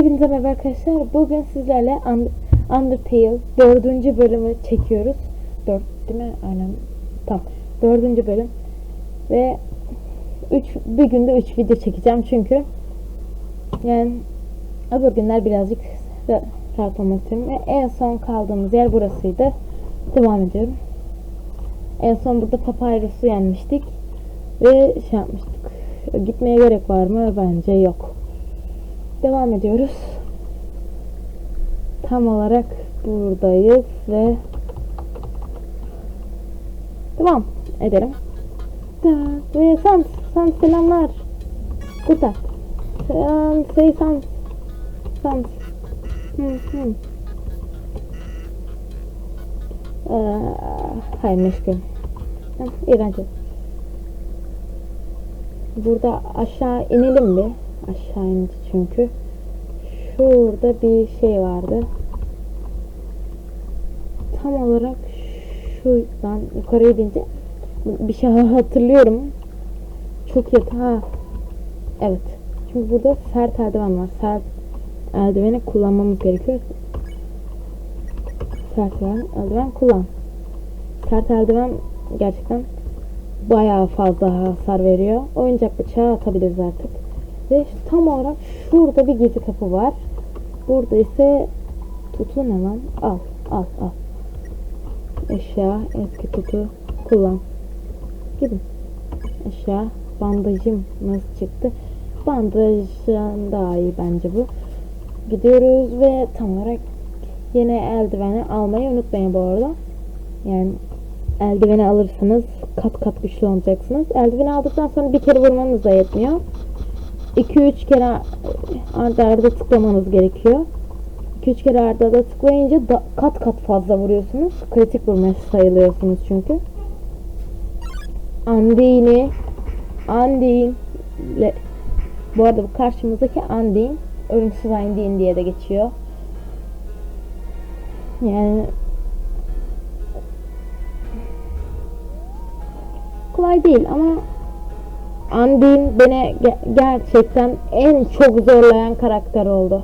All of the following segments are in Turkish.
Hepinize merhaba arkadaşlar. Bugün sizlerle Und- Undertale dördüncü bölümü çekiyoruz. Dört değil mi? Aynen. Tamam. Dördüncü bölüm. Ve üç, bir günde üç video çekeceğim çünkü yani öbür günler birazcık ra- rahat olmak istiyorum. Ve en son kaldığımız yer burasıydı. Devam ediyorum. En son burada Papyrus'u yenmiştik. Ve şey yapmıştık. Gitmeye gerek var mı? Bence yok. Devam ediyoruz. Tam olarak buradayız ve devam edelim. Ve Sans, Sans selamlar. Burada. Selam, say Sans. Sans. Hı hı. Ee, hayır meşgul. İğrenç. Burada aşağı inelim mi? Aşağı indi çünkü. Şurada bir şey vardı. Tam olarak şuradan yukarıya gidince bir şey hatırlıyorum. Çok yakın. Ha. Evet. Çünkü burada sert eldiven var. Sert eldiveni kullanmamız gerekiyor. Sert eldiven, eldiven kullan. Sert eldiven gerçekten bayağı fazla hasar veriyor. Oyuncak bıçağı atabiliriz artık. Ve tam olarak şurada bir gizli kapı var. Burada ise tutu ne lan? Al, al, al. Eşya, eski tutu kullan. Gidin. Eşya, bandajım nasıl çıktı? Bandajdan daha iyi bence bu. Gidiyoruz ve tam olarak yine eldiveni almayı unutmayın bu arada. Yani eldiveni alırsınız kat kat güçlü olacaksınız. Eldiveni aldıktan sonra bir kere vurmanız da yetmiyor. 2-3 kere arda arda tıklamanız gerekiyor. 2-3 kere arda arda tıklayınca da, kat kat fazla vuruyorsunuz. Kritik vurma sayılıyorsunuz çünkü. Andini Andin bu arada bu karşımızdaki Andin ölümsüz Andin diye de geçiyor. Yani kolay değil ama Andin beni ge- gerçekten en çok zorlayan karakter oldu.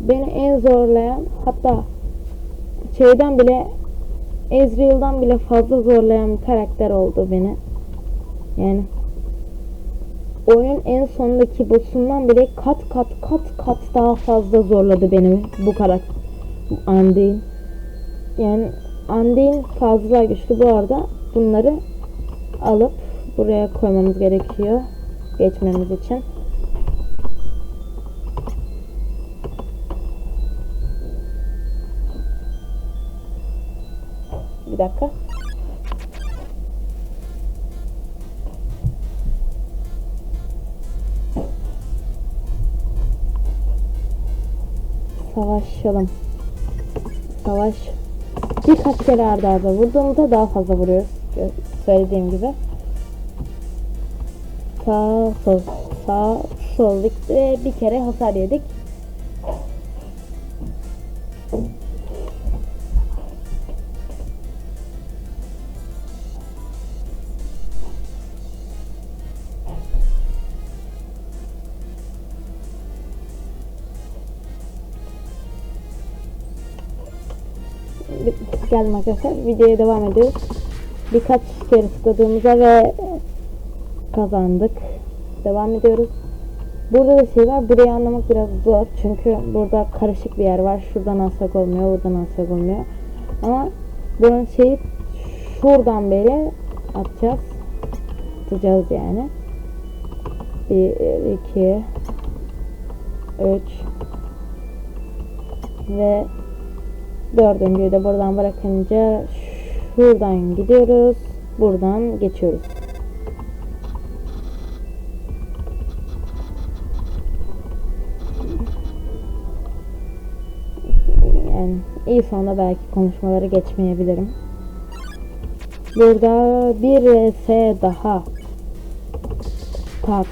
Beni en zorlayan hatta şeyden bile Ezreal'dan bile fazla zorlayan bir karakter oldu beni. Yani oyunun en sondaki boss'undan bile kat kat kat kat daha fazla zorladı beni bu karakter. Andin. Yani Andin fazla güçlü bu arada. Bunları alıp buraya koymamız gerekiyor geçmemiz için. Bir dakika. Savaşalım. Savaş. Birkaç kere arda arda vurduğumuzda daha fazla vuruyoruz. Söylediğim gibi. Sağ sol sağ sol ve bir kere hasar yedik. Geldim arkadaşlar. Videoya devam ediyoruz. Birkaç kere tıkladığımıza ve kazandık. Devam ediyoruz. Burada da şey var. Burayı anlamak biraz zor. Çünkü burada karışık bir yer var. Şuradan alsak olmuyor. Buradan alsak olmuyor. Ama bunun şeyi şuradan beri atacağız. Atacağız yani. 1, 2 3 ve dördüncüyü de buradan bırakınca şuradan gidiyoruz. Buradan geçiyoruz. Yani iyi sonunda belki konuşmaları geçmeyebilirim. Burada bir S daha. Tak.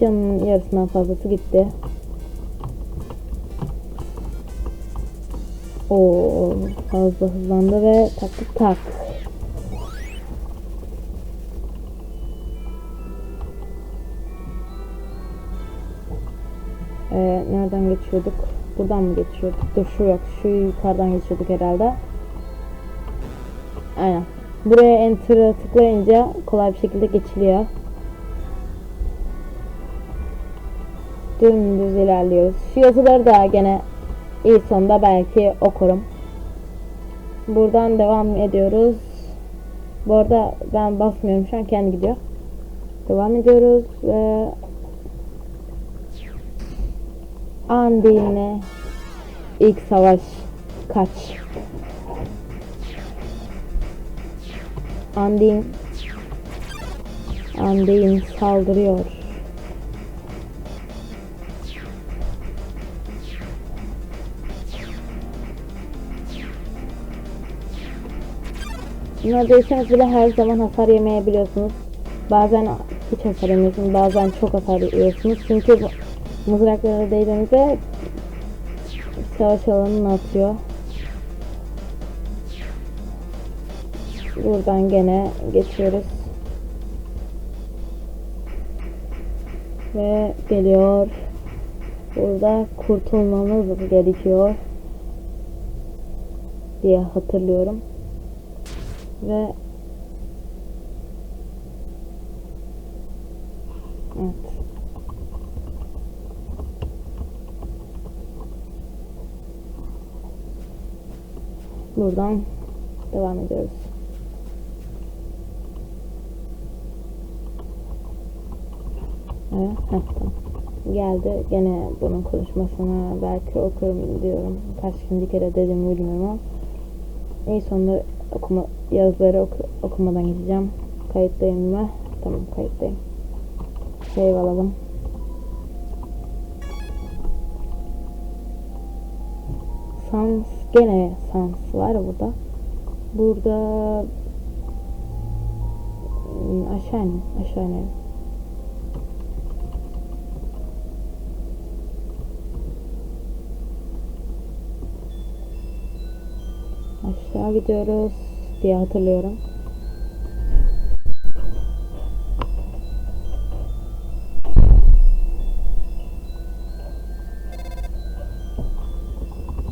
Canın yarısından fazlası gitti. O fazla hızlandı ve taktık tak. Ee, nereden geçiyorduk? Buradan mı geçiyorduk? Dur şu yok. Şu yukarıdan geçiyorduk herhalde. Aynen. Buraya enter'a tıklayınca kolay bir şekilde geçiliyor. Dümdüz ilerliyoruz. Şu yazıları da gene iyi sonunda belki okurum. Buradan devam ediyoruz. Bu arada ben basmıyorum şu an kendi gidiyor. Devam ediyoruz ve Andin'le ilk savaş kaç? Andin Andin saldırıyor. Neredeyseniz bile her zaman hasar yemeyebiliyorsunuz. Bazen hiç hasar yemiyorsunuz, bazen çok hasar yiyorsunuz. Çünkü bu mızraklara değdiğinizde savaş alanını atıyor. Buradan gene geçiyoruz. Ve geliyor. Burada kurtulmamız gerekiyor. diye hatırlıyorum. Ve Evet. Buradan devam ediyoruz. Evet, heh, tamam. Geldi. Gene bunun konuşmasını belki okurum diyorum. Kaç kere dedim bilmiyorum ama. En sonunda okuma yazıları oku, okumadan gideceğim. Kayıttayım mı? Tamam kayıttayım. Save alalım. Sans gene sans var burada. Burada Hmm, aşağı in, aşağı inelim. Aşağı gidiyoruz diye hatırlıyorum.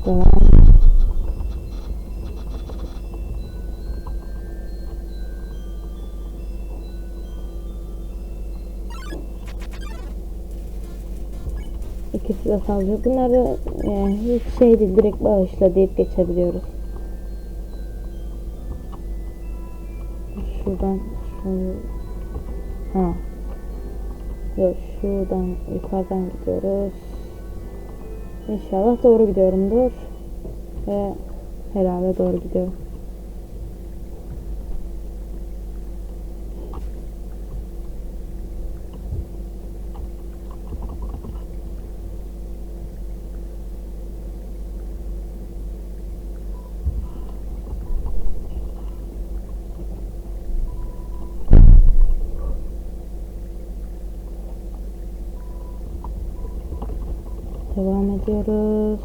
Devam. Saldırıyor. Bunları yani hiç şey değil direkt bağışla deyip geçebiliyoruz. Şuradan şunu ha yok şuradan yukarıdan gidiyoruz. İnşallah doğru gidiyorumdur. Ve herhalde doğru gidiyorum. Devam ediyoruz.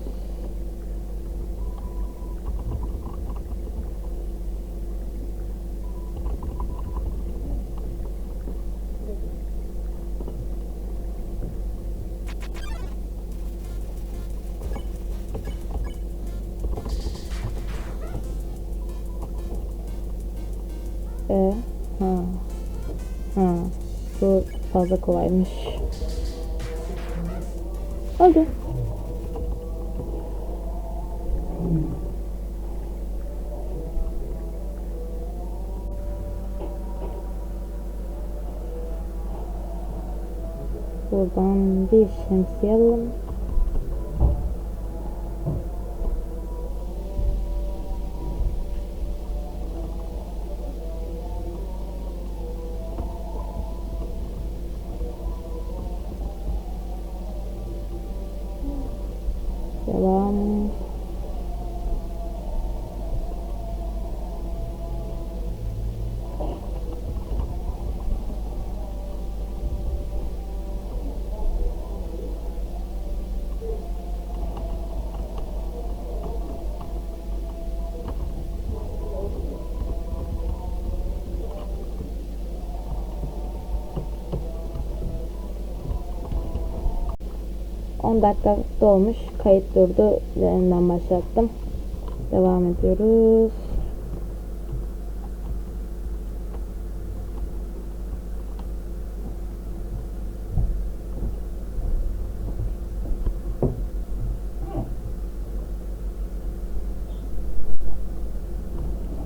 E, ha. Ha. Bu fazla kolaymış. Hadi. Buradan bir 10 dakika dolmuş. Kayıt durdu. Yeniden başlattım. Devam ediyoruz.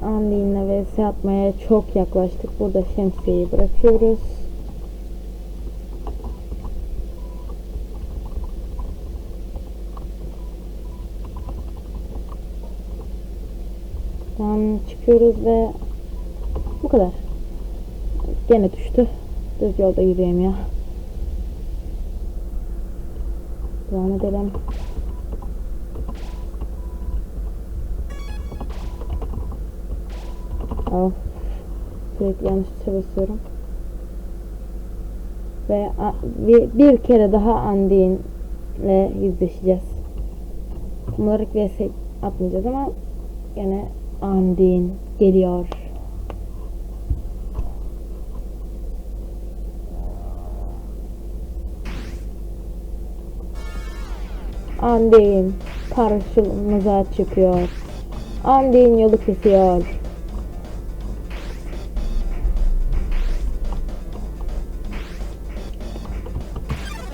Anneyle vs atmaya çok yaklaştık. Burada şemsiyeyi bırakıyoruz. Tam çıkıyoruz ve bu kadar. Gene düştü. Düz yolda yürüyemiyor. Devam edelim. Of. Sürekli yanlış tuşa basıyorum. Ve bir, bir kere daha Andi'yle yüzleşeceğiz. Tam olarak vs atmayacağız ama gene Andin geliyor. Andin karşımıza çıkıyor. Andin yolu kesiyor.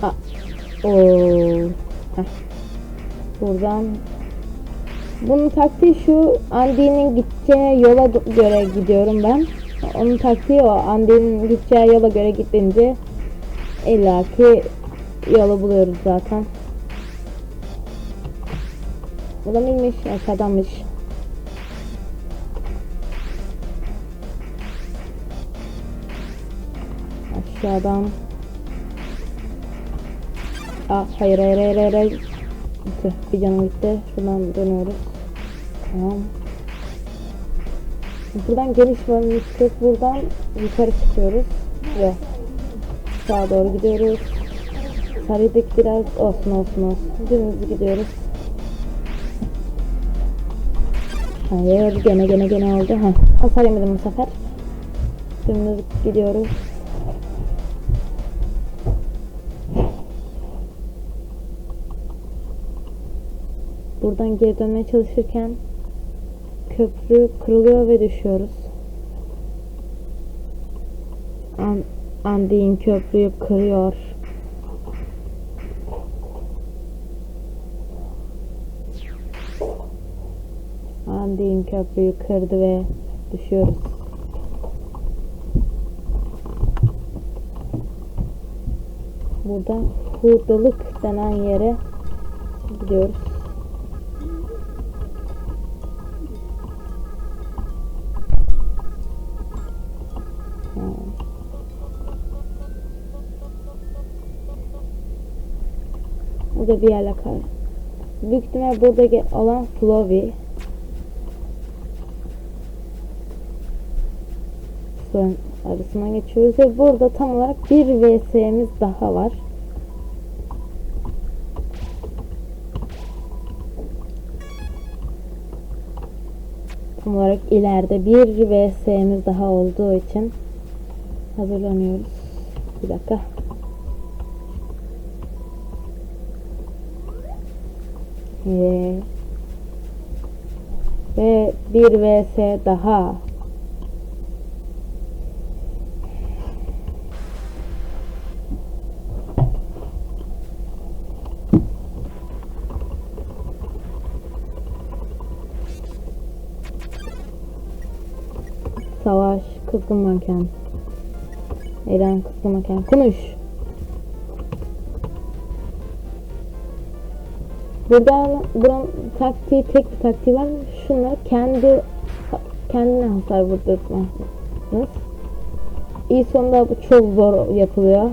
Aa, oo. Heh. Buradan bunun taktiği şu Andy'nin gideceği yola göre gidiyorum ben. Onun taktiği o. Andy'nin gideceği yola göre gidince illaki yolu buluyoruz zaten. Bu da neymiş? Aşağıdanmış. Aşağıdan. Hayır hayır hayır hayır. hayır. Tüh, bir canım gitti. Şuradan dönüyoruz. Tamam. Buradan geniş varmıştık. Buradan yukarı çıkıyoruz. Yok. Sağa doğru gidiyoruz. Sarıydık biraz. Olsun olsun olsun. Dümdüz gidiyoruz. Hayır gene gene gene oldu. Heh. Hasar yemedim bu sefer. Dümdüz gidiyoruz. Buradan geri dönmeye çalışırken köprü kırılıyor ve düşüyoruz. An Andin köprüyü kırıyor. Andin köprüyü kırdı ve düşüyoruz. Burada hurdalık denen yere gidiyoruz. Burada bir yerle kar. Büyük ihtimal burada ge- olan Flovi. Suyun arasından geçiyoruz ve burada tam olarak bir VS'miz daha var. Tam olarak ileride bir VS'miz daha olduğu için hazırlanıyoruz. Bir dakika. Ve, ve bir vs daha. Savaş, kızgın manken. Eren kızgın manken. Konuş. Burada buranın taktiği tek bir taktiği var. Şunlar kendi kendine hasar vurdurtmanız. İyi sonunda bu çok zor yapılıyor.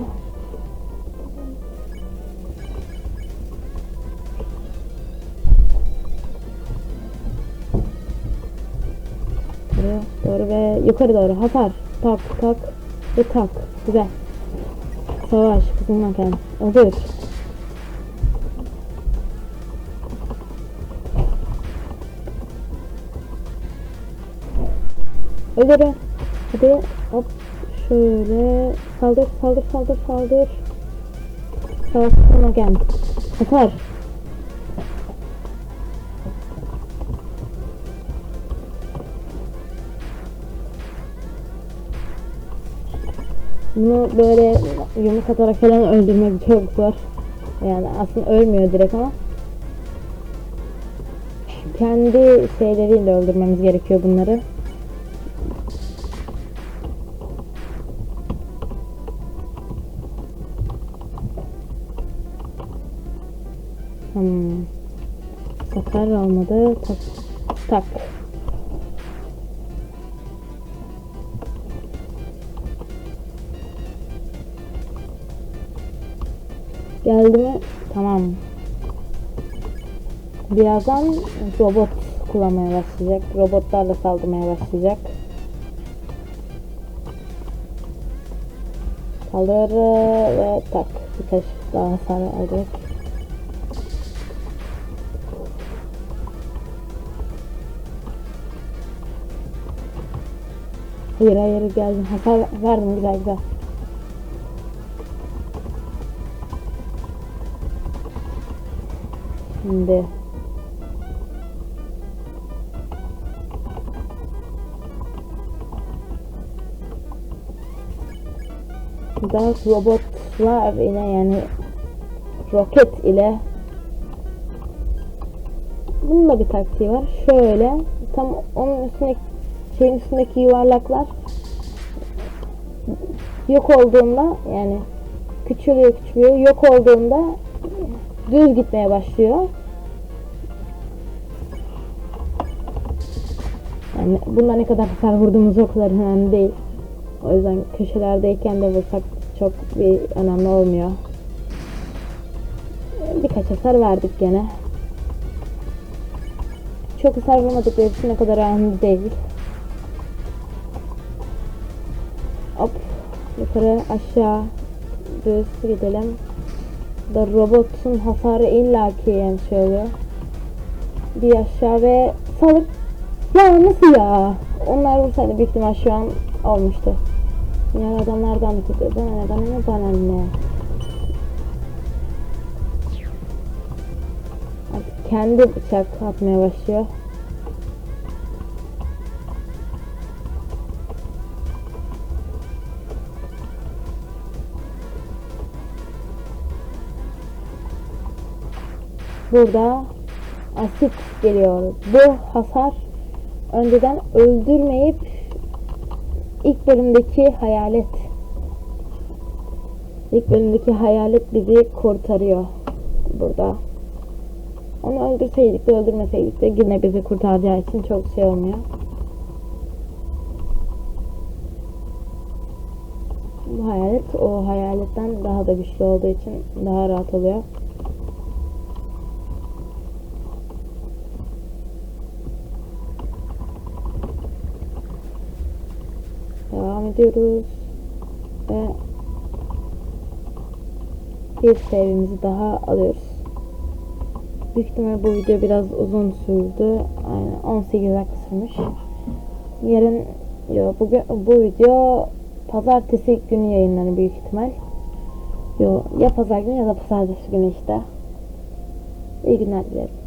Buraya doğru ve yukarı doğru hasar. Tak tak ve tak. Güzel. Savaş kızım makan. Olur. Öldürün. Hadi hop şöyle saldır saldır saldır saldır. Savaş kızım makan. Hasar. Bunu böyle yumruk atarak falan öldürmek çok zor. Yani aslında ölmüyor direkt ama kendi şeyleriyle öldürmemiz gerekiyor bunları. Olmadı. Tak. Tak. Geldi mi? Tamam. Birazdan robot kullanmaya başlayacak. Robotlarla saldırmaya başlayacak. Kaldır ve tak. Birkaç daha hasar alacak. Hayır hayır geldim. Hasar verdim güzel güzel. Şimdi Daha robotlar yine yani roket ile bunun da bir taktiği var. Şöyle tam onun üstündeki şeyin üstündeki yuvarlaklar yok olduğunda yani küçülüyor küçülüyor yok olduğunda düz gitmeye başlıyor. Yani bunda ne kadar hasar vurduğumuz o kadar önemli değil. O yüzden köşelerdeyken de vursak çok bir önemli olmuyor. Birkaç hasar verdik gene. Çok hasar vurmadıkları için ne kadar önemli değil. Yukarı aşağı düz gidelim. Da robotun hasarı illaki yani oluyor. Bir aşağı ve salır. Ya nasıl ya? Onlar vursaydı büyük ihtimal şu an olmuştu. Ya adamlardan tutuyor. Bana ne bana ne bana ne. Kendi bıçak atmaya başlıyor. Burada asit geliyor. Bu hasar önceden öldürmeyip ilk bölümdeki hayalet ilk bölümdeki hayalet bizi kurtarıyor burada. Onu öldürseydik de öldürmeseydik de yine bizi kurtaracağı için çok şey olmuyor. Bu hayalet o hayaletten daha da güçlü olduğu için daha rahat oluyor. Devam ediyoruz. Ve bir sevimizi daha alıyoruz. Büyük ihtimalle bu video biraz uzun sürdü. Aynen 18 dakika sürmüş. Yarın yo, bugün bu video pazartesi günü yayınlanır büyük ihtimal. Yo, ya pazar günü ya da pazartesi günü işte. İyi günler dilerim.